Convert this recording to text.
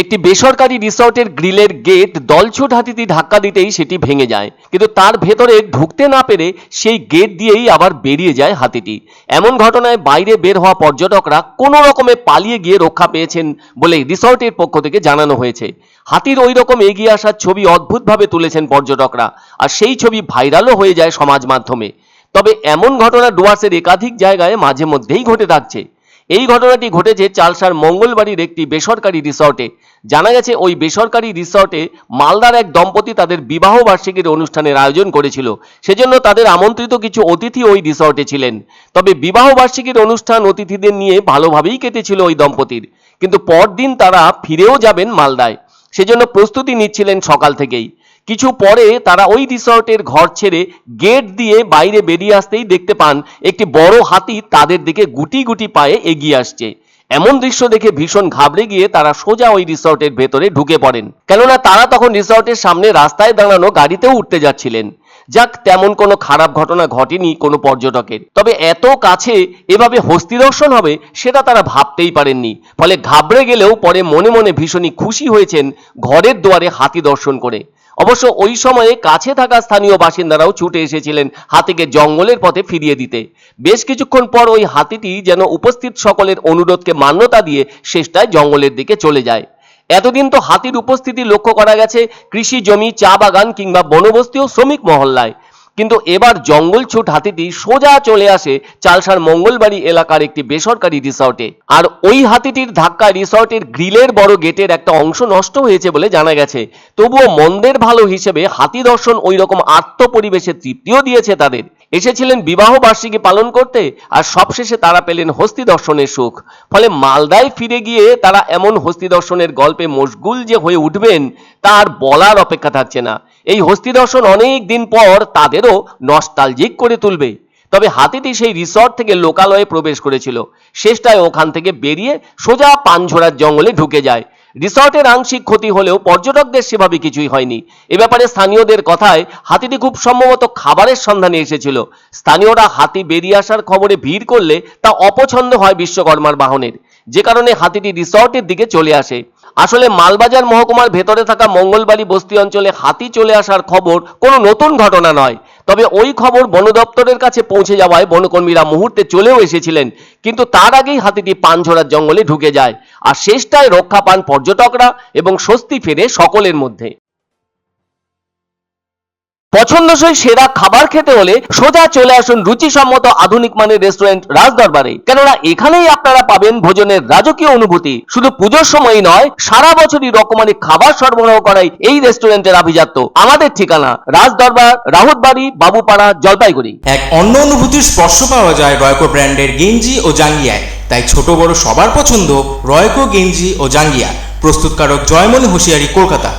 একটি বেসরকারি রিসর্টের গ্রিলের গেট দলছুট হাতিটি ধাক্কা দিতেই সেটি ভেঙে যায়। কিন্তু তার ভেতরে ঢুকতে না পেরে সেই গেট দিয়েই আবার বেরিয়ে যায় হাতিটি। এমন ঘটনায় বাইরে বের হওয়া পর্যটকরা কোনো রকমে পালিয়ে গিয়ে রক্ষা পেয়েছেন বলে রিসর্টের পক্ষ থেকে জানানো হয়েছে। হাতির ওই রকম এগিয়ে আসার ছবি অদ্ভুতভাবে তুলেছেন পর্যটকরা, আর সেই ছবি ভাইরালও হয়ে যায় সমাজ মাধ্যমে। তবে এমন ঘটনা ডুয়ার্সের একাধিক জায়গায় মাঝে মধ্যেই ঘটে থাকছে। এই ঘটনাটি ঘটেছে চালসার মঙ্গলবাড়ির একটি বেসরকারি রিসর্টে। জানা গেছে, ওই বেসরকারি রিসর্টে মালদার এক দম্পতি তাদের বিবাহ বার্ষিকীর অনুষ্ঠানের আয়োজন করেছিল। সেজন্য তাদের আমন্ত্রিত কিছু অতিথি ওই রিসর্টে ছিলেন। তবে বিবাহ বার্ষিকীর অনুষ্ঠান অতিথিদের নিয়ে ভালোভাবেই কেটেছিল ওই দম্পতির। কিন্তু পরদিন তারা ফিরেও যাবেন মালদায়। সেজন্য প্রস্তুতি নিচ্ছিলেন সকাল থেকেই। কিছু পরে তারা ওই রিসর্টের ঘর ছেড়ে গেট দিয়ে বাইরে বেরিয়ে আসতেই দেখতে পান একটি বড় হাতি তাদের দিকে গুটি গুটি পায়ে এগিয়ে আসছে। এমন দৃশ্য দেখে ভীষণ ঘাবড়ে গিয়ে তারা সোজা ওই রিসর্টের ভেতরে ঢুকে পড়েন। কেননা তারা তখন রিসর্টের সামনে রাস্তায় দাঁড়ানো গাড়িতেও উঠতে যাচ্ছিলেন। যাক, তেমন কোনো খারাপ ঘটনা ঘটেনি কোনো পর্যটকের। তবে এত কাছে এভাবে হস্তি দর্শন হবে সেটা তারা ভাবতেই পারেননি। ফলে ঘাবড়ে গেলেও পরে মনে মনে ভীষণই খুশি হয়েছেন ঘরের দুয়ারে হাতি দর্শন করে। অবশ্য ওই সময়ে কাছে থাকা স্থানীয় বাসিন্দারাও ছুটে এসেছিলেন হাতিকে জঙ্গলের পথে ফিরিয়ে দিতে। বেশ কিছুক্ষণ পর ওই হাতিটি যেন উপস্থিত সকলের অনুরোধকে মান্যতা দিয়ে শেষটায় জঙ্গলের দিকে চলে যায়। এতদিন তো হাতির উপস্থিতি লক্ষ্য করা গেছে কৃষি জমি, চা বাগান কিংবা বনবস্তি ও শ্রমিক মহল্লায়। কিন্তু এবার জঙ্গল ছুট হাতিটি সোজা চলে আসে চালসার মঙ্গলবাড়ি এলাকার একটি বেসরকারি রিসর্টে। আর ওই হাতিটির ধাক্কা রিসর্টের গ্রিলের বড় গেটের একটা অংশ নষ্ট হয়েছে বলে জানা গেছে। তবুও মন্দের ভালো হিসেবে হাতি দর্শন ওই রকম আত্মপরিবেশে তৃপ্তিও দিয়েছে তাদের। এসেছিলেন বিবাহ বার্ষিকী পালন করতে আর সবশেষে তারা পেলেন হস্তি দর্শনের সুখ। ফলে মালদায় ফিরে গিয়ে তারা এমন হস্তি দর্শনের গল্পে মশগুল যে হয়ে উঠবেন, তার বলার অপেক্ষা থাকছে না। এই হস্তি দর্শন অনেক দিন পর তাদেরও নস্টালজিক করে তুলবে। তবে হাতিটি সেই রিসর্ট থেকে লোকালয়ে প্রবেশ করেছিল। শেষটায় ওখান থেকে বেরিয়ে সোজা পানঝোড়ার জঙ্গলে ঢুকে যায়। রিসর্টের আংশিক ক্ষতি হলেও পর্যটকদের সেভাবে কিছুই হয়নি। এ ব্যাপারে স্থানীয়দের কথায় হাতিটি খুব সম্ভবত খাবারের সন্ধানে এসেছিল। স্থানীয়রা হাতি বেরিয়ে আসার খবরে ভিড় করলে তা অপছন্দ হয় বিশ্বকর্মার বাহনের। যে কারণে হাতিটি রিসর্টের দিকে চলে আসে। আসলে মালবাজার মহকুমার ভেতরে থাকা মঙ্গলবাড়ি বস্তি অঞ্চলে হাতি চলে আসার খবর কোনো নতুন ঘটনা নয়। তবে ওই খবর বন দপ্তরের কাছে পৌঁছে যাওয়ায় বনকর্মীরা মুহূর্তে চলেও এসেছিলেন, কিন্তু তার আগেই হাতিটি পানঝোড়ার জঙ্গলে ঢুকে যায়। আর শেষটায় রক্ষা পান পর্যটকরা এবং স্বস্তি ফেরে সকলের মধ্যে। পছন্দসই সেরা খাবার খেতে হলে সোজা চলে আসুন রুচিসম্মত আধুনিক মানের রেস্টুরেন্ট রাজদরবারে। কেননা এখানেই আপনারা পাবেন ভোজনের রাজকীয় অনুভূতি। শুধু পুজোর সময়ই নয়, সারা বছরই রকমারি খাবার সরবরাহ করাই এই রেস্টুরেন্টের আভিজাত্য। আমাদের ঠিকানা রাজদরবার, রাহুতবাড়ি, বাবুপাড়া, জলপাইগুড়ি। এক অন্য অনুভূতির স্পর্শ পাওয়া যায় রয়কো ব্র্যান্ডের গেঞ্জি ও জাঙ্গিয়ায়। তাই ছোট বড় সবার পছন্দ রয়কো গেঞ্জি ও জাঙ্গিয়া। প্রস্তুতকারক জয়মণি হুঁশিয়ারি কলকাতা।